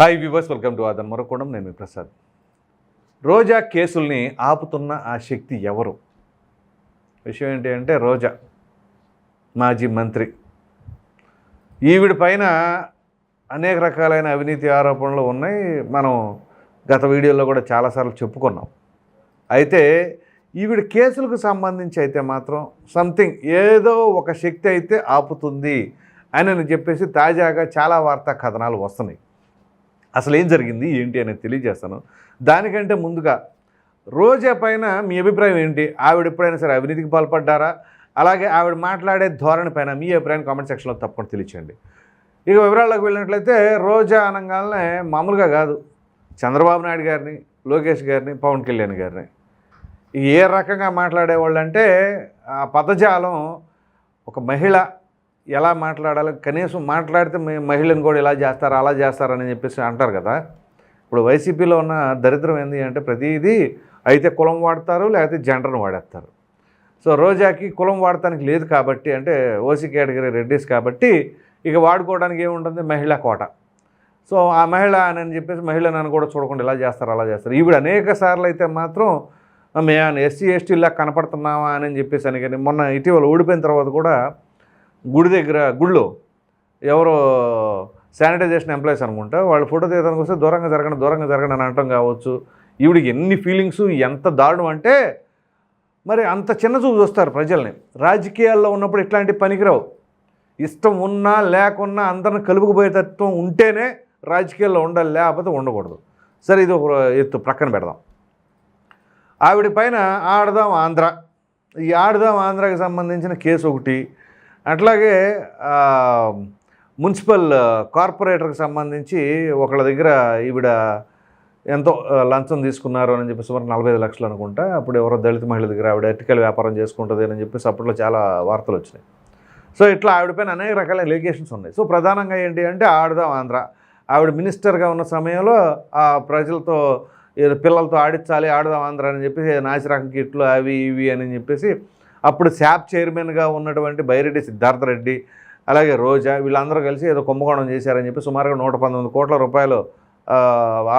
Hi viewers welcome to ఆదన్ మరొకడం నేను ప్రసాద్. రోజా కేసుల్ని ఆపుతున్న ఆ శక్తి ఎవరు? విషయం ఏంటి అంటే రోజా మాజీ మంత్రి. ఈవిడ పైన అనేక రకాలైన అవినీతి ఆరోపణలు ఉన్నాయి. మనం గత వీడియోలో కూడా చాలాసార్లు చెప్పుకున్నాం. అయితే ఈవిడ కేసులకు సంబంధించి అయితే మాత్రం సంథింగ్ ఏదో ఒక శక్తి అయితే ఆపుతుంది అని అని చెప్పేసి తాజాగా చాలా వార్తా కథనాలు వస్తున్నాయి. అసలు ఏం జరిగింది ఏంటి అనేది తెలియజేస్తాను. దానికంటే ముందుగా రోజా పైన మీ అభిప్రాయం ఏంటి? ఆవిడ ఎప్పుడైనా సరే అవినీతికి పాల్పడ్డారా? అలాగే ఆవిడ మాట్లాడే ధోరణి పైన మీ అభిప్రాయం కామెంట్ సెక్షన్లో తప్పకుండా తెలియచేయండి. ఇక వివరాల్లోకి వెళ్ళినట్లయితే రోజా అనగానే మామూలుగా కాదు. చంద్రబాబు నాయుడు గారిని లోకేష్ గారిని పవన్ కళ్యాణ్ గారిని. ఏ రకంగా మాట్లాడేవాళ్ళు అంటే ఆ పదజాలం ఒక మహిళ ఎలా మాట్లాడాలి కనీసం మాట్లాడితే మీ- మహిళను కూడా ఇలా చేస్తారు అలా చేస్తారని చెప్పేసి అంటారు కదా. ఇప్పుడు వైసీపీలో ఉన్న దరిద్రం ఏంటి అంటే ప్రతిదీ అయితే కులం వాడతారు లేకపోతే జెండర్ను వాడేస్తారు. సో రోజాకి కులం వాడటానికి లేదు కాబట్టి అంటే ఓసీ కేటగిరీ రెడ్డిస్ కాబట్టి ఇక వాడుకోవడానికి ఏముంటుంది? మహిళా కోట. సో ఆ మహిళ అని చెప్పేసి మహిళ నన్ను కూడా చూడకుండా ఇలా చేస్తారు అలా చేస్తారు. ఈవిడ అనేక సార్లు అయితే మాత్రం మేము ఎస్సీ ఎస్టీలా కనపడుతున్నావా? అని చెప్పేసి అని కానీ మొన్న ఇటీవల ఓడిపోయిన తర్వాత కూడా గుడి దగ్గర గుళ్ళో ఎవరో శానిటైజేషన్ ఎంప్లాయీస్ అనుకుంటా వాళ్ళు ఫోటో తీయడానికి వస్తే దూరంగా జరగండి దూరంగా జరగండి అని అనటం కావచ్చు. ఈవిడికి ఎన్ని ఫీలింగ్స్ ఎంత దారుణం అంటే మరి అంత చిన్న చూపు చూస్తారు ప్రజల్ని. రాజకీయాల్లో ఉన్నప్పుడు ఇట్లాంటి పనికిరావు. ఇష్టం ఉన్నా లేకున్నా అందరిని కలుపుకుపోయే తత్వం ఉంటేనే రాజకీయాల్లో ఉండాలి లేకపోతే ఉండకూడదు. సరే ఇది ఒక ఎత్తు ప్రక్కన పెడదాం. ఆవిడ పైన ఆడదాం ఆంధ్ర. ఈ ఆడదాం ఆంధ్రాకి సంబంధించిన కేసు ఒకటి అట్లాగే మున్సిపల్ కార్పొరేటర్కి సంబంధించి ఒకళ్ళ దగ్గర ఈవిడ ఎంతో లంచం తీసుకున్నారు అని చెప్పి సుమారు నలభై ఐదు లక్షలు అనుకుంటా. అప్పుడు ఎవరో దళిత మహిళ దగ్గర ఆవిడ ఎటికల్ వ్యాపారం చేసుకుంటుంది అని చెప్పేసి అప్పట్లో చాలా వార్తలు వచ్చినాయి. సో ఇట్లా ఆవిడపైన అనేక రకాల ఎలిగేషన్స్ ఉన్నాయి. సో ప్రధానంగా ఏంటి అంటే ఆడదాం ఆంధ్ర. ఆవిడ మినిస్టర్గా ఉన్న సమయంలో ఆ ప్రజలతో ఏదో పిల్లలతో ఆడించాలి ఆడదాం ఆంధ్ర అని చెప్పేసి నాసిరకం కిట్లు అవి ఇవి అని చెప్పేసి అప్పుడు శాప్ చైర్మన్గా ఉన్నటువంటి బైరెడ్డి సిద్ధార్థ రెడ్డి అలాగే రోజా వీళ్ళందరూ కలిసి ఏదో కుంభకోణం చేశారని చెప్పి సుమారుగా నూట పంతొమ్మిది కోట్ల రూపాయలు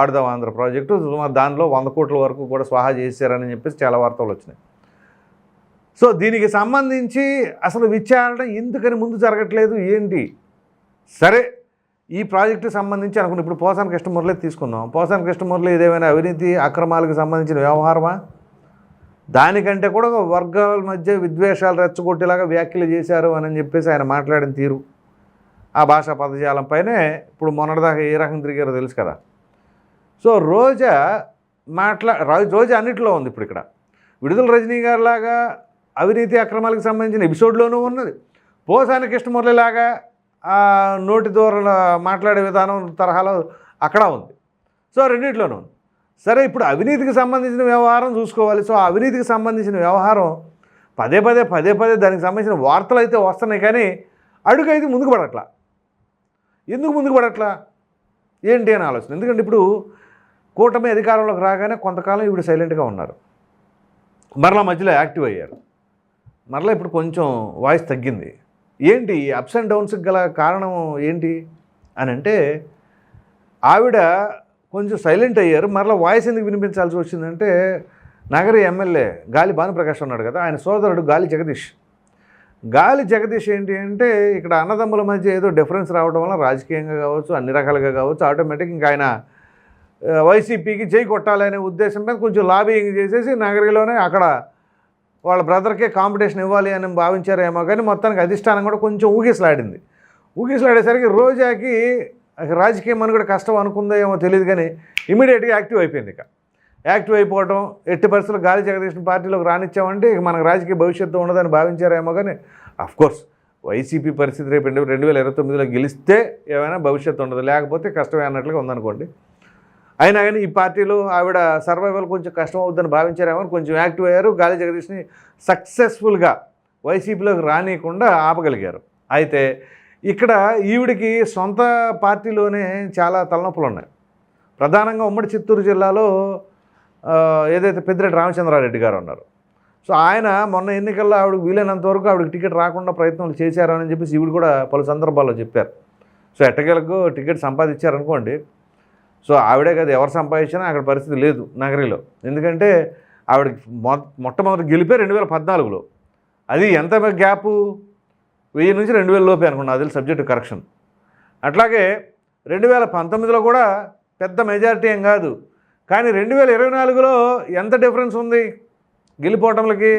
ఆడదాం ఆంధ్ర ప్రాజెక్టు సుమారు దానిలో వంద కోట్ల వరకు కూడా స్వాహా చేశారని చెప్పేసి చాలా వార్తలు వచ్చినాయి. సో దీనికి సంబంధించి అసలు విచారణ ఎందుకని ముందు జరగట్లేదు ఏంటి? సరే ఈ ప్రాజెక్టుకి సంబంధించి అనుకున్న ఇప్పుడు పోసాన కృష్ణమురళి తీసుకుందాం. పోసాన కృష్ణమురళి ఇదేమైనా అవినీతి అక్రమాలకు సంబంధించిన వ్యవహారమా? దానికంటే కూడా వర్గాల మధ్య విద్వేషాలు రెచ్చగొట్టేలాగా వ్యాఖ్యలు చేశారు అని చెప్పేసి ఆయన మాట్లాడిన తీరు. ఆ భాషా పదజాలం పైనే ఇప్పుడు మొన్నటిదాకా ఏ రకం తిరిగారో తెలుసు కదా. సో రోజా మాట్లా రోజా అన్నిటిలో ఉంది ఇప్పుడు ఇక్కడ. విడుదల రజనీ గారిలాగా అవినీతి అక్రమాలకు సంబంధించిన ఎపిసోడ్లోనూ ఉన్నది. పోసాని కృష్ణమురళి లాగా నోటి దూరల మాట్లాడే విధానం తరహాలో అక్కడ ఉంది. సో రెండిట్లోనూ ఉంది. సరే ఇప్పుడు అవినీతికి సంబంధించిన వ్యవహారం చూసుకోవాలి. సో అవినీతికి సంబంధించిన వ్యవహారం పదే పదే పదే పదే దానికి సంబంధించిన వార్తలు అయితే వస్తున్నాయి కానీ అడుగు అయితే ముందుకు పడట్లా. ఎందుకు ముందుకు పడట్లా? ఏంటి అని ఆలోచన. ఎందుకంటే ఇప్పుడు కూటమి అధికారంలోకి రాగానే కొంతకాలం ఇప్పుడు సైలెంట్గా ఉన్నారు. మరలా మధ్యలో యాక్టివ్ అయ్యారు. మరలా ఇప్పుడు కొంచెం వాయిస్ తగ్గింది. ఏంటి అప్స్ అండ్ డౌన్స్కి గల కారణం ఏంటి? అని అంటే ఆవిడ కొంచెం సైలెంట్ అయ్యారు. మరలా వాయిస్ ఎందుకు వినిపించాల్సి వచ్చిందంటే నగరి ఎమ్మెల్యే గాలి భానుప్రకాష్ ఉన్నాడు కదా ఆయన సోదరుడు గాలి జగదీష్. గాలి జగదీష్ ఏంటి అంటే ఇక్కడ అన్నదమ్ముల మధ్య ఏదో డిఫరెన్స్ రావడం వల్ల రాజకీయంగా కావచ్చు అన్ని రకాలుగా కావచ్చు ఆటోమేటిక్ ఇంకా ఆయన వైసీపీకి జై కొట్టాలనే ఉద్దేశం మీద కొంచెం లాబింగ్ చేసేసి నగరిలోనే అక్కడ వాళ్ళ బ్రదర్కే కాంపిటీషన్ ఇవ్వాలి అని భావించారేమో కానీ మొత్తానికి అధిష్టానం కూడా కొంచెం ఊగిసలాడింది. ఊగిసలాడేసరికి రోజాకి రాజకీయం అని కూడా కష్టం అనుకుందో ఏమో తెలియదు కానీ ఇమీడియట్గా యాక్టివ్ అయిపోయింది ఇక. యాక్టివ్ అయిపోవడం ఎట్టి పరిస్థితుల్లో గాలి జగదీశ్వర పార్టీలోకి రానిచ్చామంటే ఇక మనకు రాజకీయ భవిష్యత్తు ఉండదని భావించారేమో కానీ అఫ్కోర్స్ వైసీపీ పరిస్థితి రేపు రెండు రెండు వేల ఇరవై తొమ్మిదిలో గెలిస్తే ఏమైనా భవిష్యత్తు ఉండదు. లేకపోతే కష్టమే అన్నట్లుగా ఉందనుకోండి. అయినా కానీ ఈ పార్టీలో ఆవిడ సర్వైవల్ కొంచెం కష్టం అవుతుందని భావించారేమో కొంచెం యాక్టివ్ అయ్యారు. గాలి జగదీష్ని సక్సెస్ఫుల్గా వైసీపీలోకి రానియకుండా ఆపగలిగారు. అయితే ఇక్కడ ఈవిడికి సొంత పార్టీలోనే చాలా తలనొప్పులు ఉన్నాయి ప్రధానంగా ఉమ్మడి చిత్తూరు జిల్లాలో ఏదైతే పెద్దిరెడ్డి రామచంద్రారెడ్డి గారు ఉన్నారు. సో ఆయన మొన్న ఎన్నికల్లో ఆవిడకి వీలైనంత వరకు ఆవిడకి టికెట్ రాకుండా ప్రయత్నాలు చేశారు అని చెప్పేసి ఈవిడ కూడా పలు సందర్భాల్లో చెప్పారు. సో ఎట్టకేలకు టికెట్ సంపాదించారనుకోండి సో ఆవిడే కదా ఎవరు సంపాదించినా అక్కడ పరిస్థితి లేదు నగరిలో. ఎందుకంటే ఆవిడ మొ మొట్టమొదటి గెలిపే రెండు వేల పద్నాలుగులో. అది ఎంత గ్యాపు? వెయ్యి నుంచి రెండు వేల లోపే అనుకున్నా అది సబ్జెక్టు కరెక్షన్ అట్లాగే రెండు వేల పంతొమ్మిదిలో కూడా పెద్ద మెజారిటీ ఏం కాదు. కానీ రెండు వేల ఇరవై నాలుగులో ఎంత డిఫరెన్స్ ఉంది? గెలిపోవటంలకి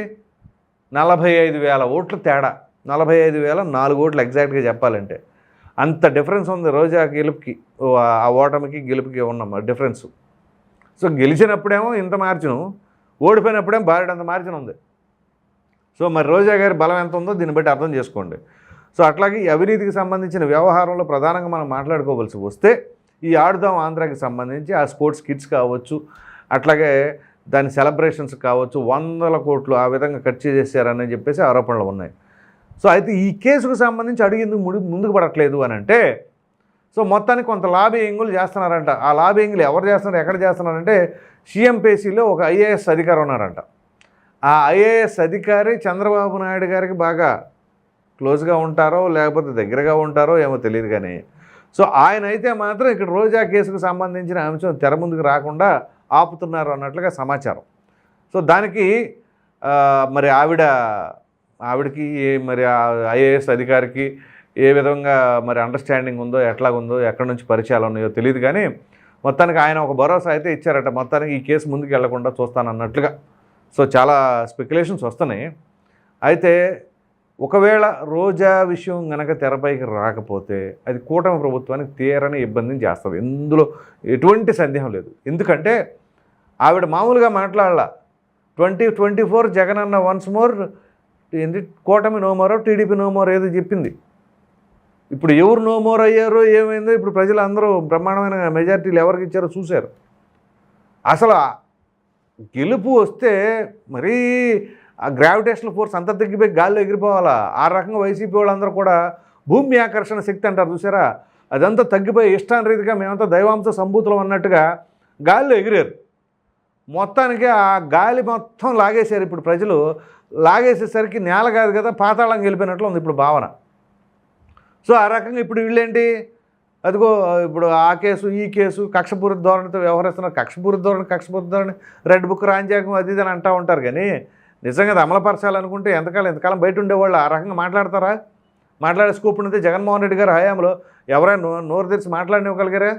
నలభై ఐదు వేల ఓట్లు తేడా. నలభై ఐదు వేల నాలుగు ఓట్లు ఎగ్జాక్ట్గా చెప్పాలంటే. అంత డిఫరెన్స్ ఉంది రోజా గెలుపుకి ఓ ఆ ఓటమికి గెలుపుకి ఉన్న డిఫరెన్స్ సో గెలిచినప్పుడేమో ఇంత మార్జిన్ ఓడిపోయినప్పుడేమో బారెడంత మార్జిన్ ఉంది. సో మరి రోజా గారి బలం ఎంత ఉందో దీన్ని బట్టి అర్థం చేసుకోండి. సో అట్లాగే ఈ అవినీతికి సంబంధించిన వ్యవహారంలో ప్రధానంగా మనం మాట్లాడుకోవాల్సి వస్తే ఈ ఆడుదాం ఆంధ్రాకి సంబంధించి ఆ స్పోర్ట్స్ కిట్స్ కావచ్చు అట్లాగే దాని సెలబ్రేషన్స్ కావచ్చు వందల కోట్లు ఆ విధంగా ఖర్చు చేశారని చెప్పేసి ఆరోపణలు ఉన్నాయి. సో అయితే ఈ కేసుకు సంబంధించి అడిగింది ముడి ముందుకు పడట్లేదు అని అంటే సో మొత్తానికి కొంత లాబింగులు చేస్తున్నారంట. ఆ లాబింగ్లు ఎవరు చేస్తున్నారు ఎక్కడ చేస్తున్నారంటే సీఎంపీసీలో ఒక ఐఏఎస్ అధికారి ఉన్నారంట. ఆ ఐఏఎస్ అధికారి చంద్రబాబు నాయుడు గారికి బాగా క్లోజ్గా ఉంటారో లేకపోతే దగ్గరగా ఉంటారో ఏమో తెలియదు కానీ. సో ఆయన అయితే మాత్రం ఇక్కడ రోజా కేసుకు సంబంధించిన అంశం తెర ముందుకు రాకుండా ఆపుతున్నారు అన్నట్లుగా సమాచారం. సో దానికి మరి ఆవిడ ఆవిడకి మరి ఐఏఎస్ అధికారికి ఏ విధంగా మరి అండర్స్టాండింగ్ ఉందో ఎట్లాగుందో ఎక్కడి నుంచి పరిచయాలు ఉన్నాయో తెలియదు కానీ మొత్తానికి ఆయన ఒక భరోసా అయితే ఇచ్చారట. మొత్తానికి ఈ కేసు ముందుకు వెళ్ళకుండా చూస్తానన్నట్లుగా సో చాలా స్పెక్యులేషన్స్ వస్తున్నాయి. అయితే ఒకవేళ రోజా విషయం గనక తెరపైకి రాకపోతే అది కూటమి ప్రభుత్వానికి తీరని ఇబ్బందిని చేస్తుంది. ఇందులో ఎటువంటి సందేహం లేదు. ఎందుకంటే ఆవిడ మామూలుగా మాట్లాడాల. ట్వంటీ ట్వంటీ ఫోర్ జగన్ అన్న వన్స్ మోర్ ఏంటి? కూటమి నోమోరో టీడీపీ నోమోరో ఏదో చెప్పింది. ఇప్పుడు ఎవరు నోమోర్ అయ్యారో ఏమైందో ఇప్పుడు ప్రజలు అందరూ బ్రహ్మాండమైన మెజార్టీలు ఎవరికి ఇచ్చారో చూశారు. అసలు గెలుపు వస్తే మరీ ఆ గ్రావిటేషనల్ ఫోర్స్ అంత తగ్గిపోయి గాల్లో ఎగిరిపోవాలా? ఆ రకంగా వైసీపీ వాళ్ళందరూ కూడా భూమి ఆకర్షణ శక్తి అంటారు చూసారా? అదంతా తగ్గిపోయి ఇష్టాన్ రీతిగా మేమంతా దైవాంశ సంభూతులం అన్నట్టుగా గాల్లో ఎగిరారు. మొత్తానికి ఆ గాలి మొత్తం లాగేశారు ఇప్పుడు ప్రజలు. లాగేసేసరికి నేల కాదు కదా పాతాళం గెలిపినట్లు ఉంది ఇప్పుడు భావన. సో ఆ రకంగా ఇప్పుడు వీళ్ళేంటి? అదిగో ఇప్పుడు ఆ కేసు ఈ కేసు కక్షపూరిత ధోరణితో వ్యవహరిస్తున్నారు. కక్షపూరిత ధోరణి కక్షపూరిత ధోరణి రెడ్ బుక్ రాజ్యాంగం అది ఇది అని అంటూ ఉంటారు. కానీ నిజంగా అది అమలుపరచాలనుకుంటే ఎంతకాలం ఎంతకాలం బయట ఉండేవాళ్ళు ఆ రకంగా మాట్లాడతారా? మాట్లాడే స్కోప్ ఉన్నది జగన్మోహన్ రెడ్డి గారు హయాంలో. ఎవరైనా నోరు తెరిచి మాట్లాడినివ్వగలిగారా?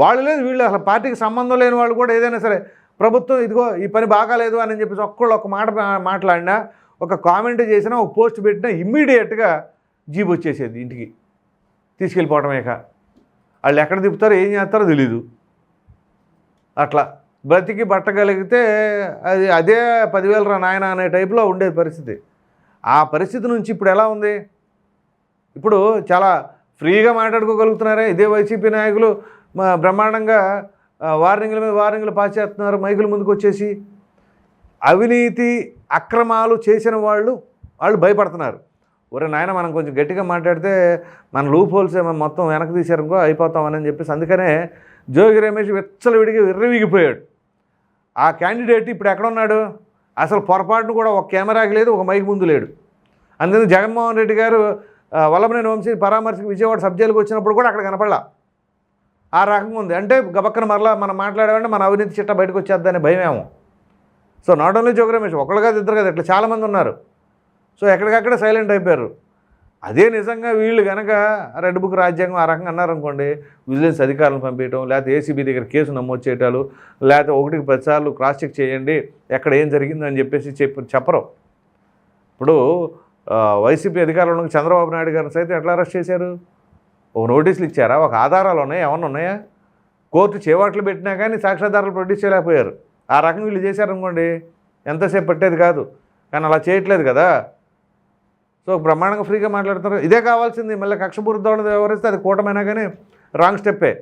వాళ్ళు లేదు వీళ్ళు అసలు పార్టీకి సంబంధం లేని వాళ్ళు కూడా ఏదైనా సరే ప్రభుత్వం ఇదిగో ఈ పని బాగాలేదు అని చెప్పేసి ఒక్కళ్ళు ఒక మాట మాట్లాడినా ఒక కామెంట్ చేసినా ఒక పోస్ట్ పెట్టినా ఇమ్మీడియట్గా జీబు వచ్చేసేది ఇంటికి. తీసుకెళ్ళిపోవటమేక వాళ్ళు ఎక్కడ తిప్పుతారో ఏం చేస్తారో తెలీదు. అట్లా. బ్రతికి బట్టగలిగితే అది అదే పదివేల రా నాయన అనే టైప్లో ఉండేది పరిస్థితి. ఆ పరిస్థితి నుంచి ఇప్పుడు ఎలా ఉంది? ఇప్పుడు చాలా ఫ్రీగా మాట్లాడుకోగలుగుతున్నారే. ఇదే వైసీపీ నాయకులు బ్రహ్మాండంగా వార్నింగ్ల మీద వార్నింగ్లు పాస్ చేస్తున్నారు మైకుల ముందుకు వచ్చేసి. అవినీతి అక్రమాలు చేసిన వాళ్ళు వాళ్ళు భయపడుతున్నారు. ఒరే నాయన మనం కొంచెం గట్టిగా మాట్లాడితే మన లూప్ హోల్స్ ఏమో మొత్తం వెనక్కి తీసారనుకో అయిపోతామని చెప్పేసి అందుకనే జోగి రమేష్ విచ్చలవిడిగా విర్రవిగిపోయాడు. ఆ క్యాండిడేట్ ఇప్పుడు ఎక్కడున్నాడు? అసలు పొరపాటును కూడా ఒక కెమెరాకి లేదు ఒక మైక్ ముందు లేడు. అందుకని జగన్మోహన్ రెడ్డి గారు వల్లభనేని వంశీ పరామర్శకు విజయవాడ సబ్జెక్టులకు వచ్చినప్పుడు కూడా అక్కడ కనపడలా. ఆ రకంగా ఉంది. అంటే గబక్కన మరలా మనం మాట్లాడామంటే మన అవినీతి చిట్ట బయటకు వచ్చేద్దనే భయమేమో. So not only Jogi Ramesh ఒకళ్ళు కాదు ఇద్దరు కాదు ఇట్లా చాలామంది ఉన్నారు. సో ఎక్కడికక్కడ సైలెంట్ అయిపోయారు. అదే నిజంగా వీళ్ళు కనుక రెడ్ బుక్ రాజ్యాంగం ఆ రకంగా అన్నారనుకోండి విజిలెన్స్ అధికారులను పంపించడం లేకపోతే ఏసీబీ దగ్గర కేసు నమోదు చేయటాలు లేకపోతే ఒకటికి పదిసార్లు క్రాస్ చెక్ చేయండి ఎక్కడ ఏం జరిగిందని చెప్పేసి చెప్ప చెప్పరు. ఇప్పుడు వైసీపీ వైసీపీ ఉన్న చంద్రబాబు నాయుడు గారిని సైతం ఎట్లా అరెస్ట్ చేశారు? ఒక నోటీసులు ఇచ్చారా? ఒక ఆధారాలు ఉన్నాయా? ఏమన్నా ఉన్నాయా? కోర్టు చేవాట్లు పెట్టినా కానీ సాక్ష్యాధారాలు ప్రొడ్యూస్ చేయలేకపోయారు ఆ రకంగా వీళ్ళు చేశారనుకోండి ఎంతసేపు పట్టేది కాదు. కానీ అలా చేయట్లేదు కదా. సో బ్రహ్మాండంగా ఫ్రీగా మాట్లాడుతున్నారు. ఇదే కావాల్సింది. మళ్ళీ కక్షపూరిత వ్యవహరిస్తే అది కూటమైనా కానీ రాంగ్ స్టెప్పే.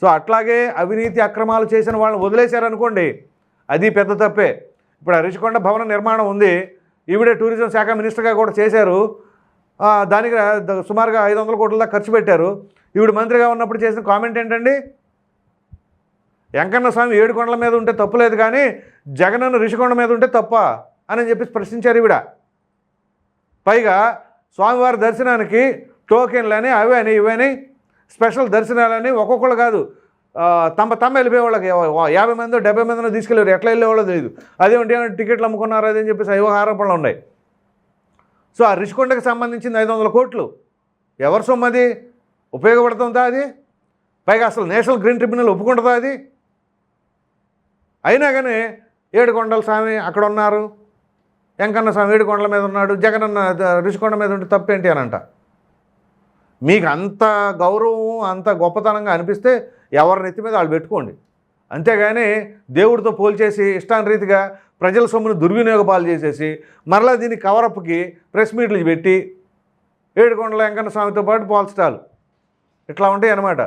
సో అట్లాగే అవినీతి అక్రమాలు చేసిన వాళ్ళని వదిలేశారనుకోండి అది పెద్ద తప్పే. ఇప్పుడు ఆ రిషికొండ భవన నిర్మాణం ఉంది. ఈవిడే టూరిజం శాఖ మినిస్టర్గా కూడా చేశారు. దానికి సుమారుగా ఐదు వందల కోట్ల దాకా ఖర్చు పెట్టారు. ఈవిడ మంత్రిగా ఉన్నప్పుడు చేసిన కామెంట్ ఏంటండి? వెంకన్న స్వామి ఏడుకొండల మీద ఉంటే తప్పులేదు కానీ జగనన్న రిషికొండ మీద ఉంటే తప్ప? అని చెప్పి ప్రశ్నించారు ఈవిడ. పైగా స్వామివారి దర్శనానికి టోకెన్లని అవని ఇవని స్పెషల్ దర్శనాలని ఒక్కొక్కళ్ళు కాదు తమ తమ్మ వెళ్ళిపోయే వాళ్ళకి యాభై మందో డెబ్బై మందినో తీసుకెళ్ళారు ఎట్లా వెళ్ళేవాళ్ళో తెలియదు అదేమిటి ఏమైనా టికెట్లు అమ్ముకున్నారు అదని చెప్పేసి అయ్యో ఆరోపణలు ఉన్నాయి. సో ఆ రిషికొండకి సంబంధించింది ఐదు వందల కోట్లు. ఎవరి సొమ్ము అది? ఉపయోగపడుతుందా అది? పైగా అసలు నేషనల్ గ్రీన్ ట్రిబ్యునల్ ఒప్పుకుంటుందా అది? అయినా కానీ ఏడుకొండల స్వామి అక్కడ ఉన్నారు. వెంకన్న స్వామి ఏడుకొండల మీద ఉన్నాడు జగనన్న రుషికొండ మీద ఉంటే తప్పేంటి అని అంట. మీకు అంత గౌరవం అంత గొప్పతనంగా అనిపిస్తే ఎవరి నెత్తి మీద వాళ్ళు పెట్టుకోండి. అంతేగాని దేవుడితో పోల్చేసి ఇష్టానురీతిగా ప్రజల సొమ్మును దుర్వినియోగ పాలు చేసేసి మరలా దీన్ని కవరప్కి ప్రెస్ మీట్లు పెట్టి ఏడుకొండల వెంకన్న స్వామితో పాటు పోల్చటాలు ఇట్లా ఉంటాయి అన్నమాట.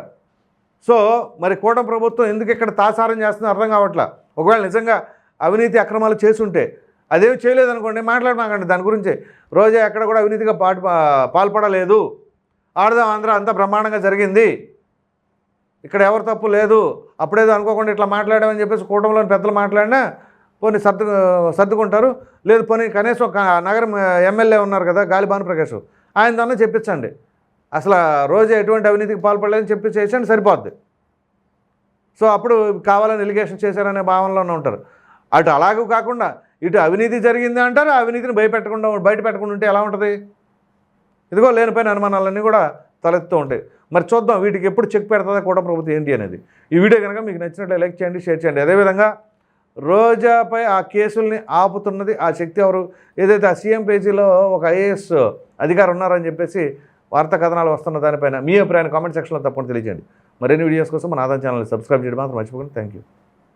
సో మరి కూటమి ప్రభుత్వం ఎందుకు ఇక్కడ తాసారం చేస్తుందో అర్థం కావట్లా? ఒకవేళ నిజంగా అవినీతి అక్రమాలు చేసుంటే అదేమి చేయలేదనుకోండి మాట్లాడమాకండి దాని గురించి. రోజా ఎక్కడ కూడా అవినీతిగా పాటు పాల్పడలేదు. ఆడదాం ఆంధ్ర అంతా బ్రహ్మాండంగా జరిగింది. ఇక్కడ ఎవరు తప్పు లేదు. అప్పుడేదో అనుకోకుండా ఇట్లా మాట్లాడామని చెప్పేసి కూటమిలోని పెద్దలు మాట్లాడినా పోనీ సర్దు సర్దుకుంటారు. లేదు పోనీ కనీసం ఒక నగరం ఎమ్మెల్యే ఉన్నారు కదా గాలి భానుప్రకాష్ ఆయన దాన్ని చెప్పించండి. అసలు రోజు ఎటువంటి అవినీతికి పాల్పడలేదని చెప్పి చేసండి సరిపోద్ది. సో అప్పుడు కావాలని ఎలిగేషన్ చేశారనే భావనలోనే ఉంటారు. అటు అలాగూ కాకుండా ఇటు అవినీతి జరిగింది అంటారు? ఆ అవినీతిని భయపెట్టకుండా బయట పెట్టకుండా ఉంటే ఎలా ఉంటుంది? ఇదిగో లేనిపోయిన అనుమానాలన్నీ కూడా తలెత్తుతూ ఉంటాయి. మరి చూద్దాం వీటికి ఎప్పుడు చెక్ పెడుతుందా కూడా ప్రభుత్వం ఏంటి అనేది. ఈ వీడియో కనుక మీకు నచ్చినట్లు లైక్ చేయండి షేర్ చేయండి. అదేవిధంగా రోజాపై ఆ కేసుల్ని ఆపుతున్నది ఆ శక్తి ఎవరు? ఏదైతే ఆ సీఎం పేజీలో ఒక ఐఏఎస్ అధికారు ఉన్నారని చెప్పేసి వార్తా కథనాలు వస్తున్న దానిపైన మీ అభిప్రాయాన్ని కామెంట్ సెక్షన్లో తప్పకుండా తెలియజేయండి. మరిన్ని వీడియోస్ కోసం మన ఆదాయం ఛానల్ని సబ్స్క్రైబ్ చేయడం మాత్రం మర్చిపోకండి. Thank you